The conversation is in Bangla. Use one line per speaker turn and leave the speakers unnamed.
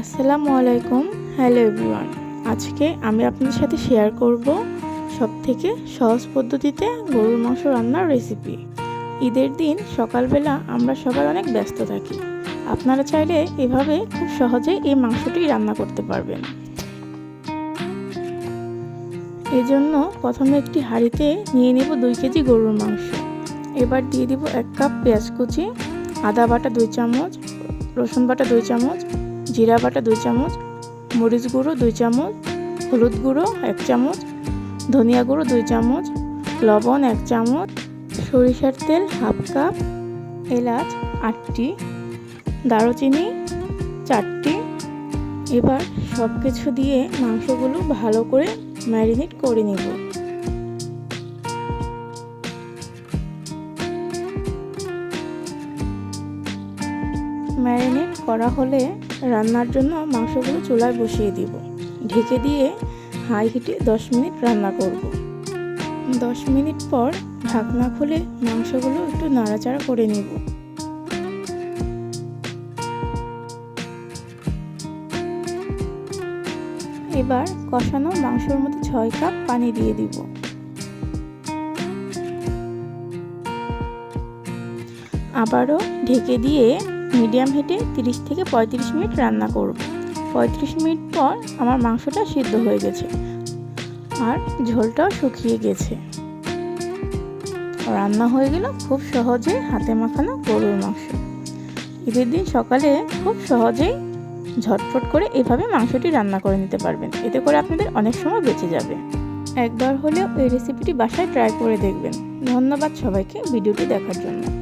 আসসালামু আলাইকুম, হ্যালো এভরিওয়ান। আজকে আমি আপনাদের সাথে শেয়ার করব সব থেকে সহজ পদ্ধতিতে গরুর মাংস রান্নার রেসিপি ঈদের দিন সকালবেলা আমরা সবাই অনেক ব্যস্ত থাকি। আপনারা চাইলে এভাবে খুব সহজেই এই মাংসটি রান্না করতে পারবেন। এজন্য প্রথমে একটি হাঁড়িতে নিয়ে নেব দুই কেজি গরুর মাংস। এবার দিয়ে দিব এক কাপ পেঁয়াজ কুচি, আদা বাটা দুই চামচ, রসুন বাটা দুই চামচ জিরা বাটা দুই চামচ, মরিচ গুঁড়ো দুই চামচ, হলুদ গুঁড়ো এক চামচ, ধনিয়া গুঁড়ো দুই চামচ, লবণ এক চামচ, সরিষার তেল হাফ কাপ, এলাচ আটটি, দারুচিনি চারটি। এবার সব কিছু দিয়ে মাংসগুলো ভালো করে ম্যারিনেট করে নেব। ম্যারিনেট করা হলে রান্নার জন্য মাংসগুলো চুলায় বসিয়ে দিব। ঢেকে দিয়ে হাই হিটে দশ মিনিট রান্না করব। দশ মিনিট পর ঢাকনা খুলে মাংসগুলো একটু নাড়াচাড়া করে নেব। এবার কষানো মাংসর মধ্যে ছয় কাপ পানি দিয়ে দিব। আবারও ঢেকে দিয়ে মিডিয়াম হিটে 30 থেকে পঁয়ত্রিশ মিনিট রান্না করব। পঁয়ত্রিশ মিনিট পর আমার মাংসটা সিদ্ধ হয়ে গেছে আর ঝোলটাও শুকিয়ে গেছে। রান্না হয়ে গেল খুব সহজে হাতে মাখানো গরুর মাংস। ঈদের দিন সকালে খুব সহজেই ঝটফট করে এভাবে মাংসটি রান্না করে নিতে পারবেন। এতে করে আপনাদের অনেক সময় বেঁচে যাবে। একবার হলেও এই রেসিপিটি বাসায় ট্রাই করে দেখবেন। ধন্যবাদ সবাইকে ভিডিওটি দেখার জন্য।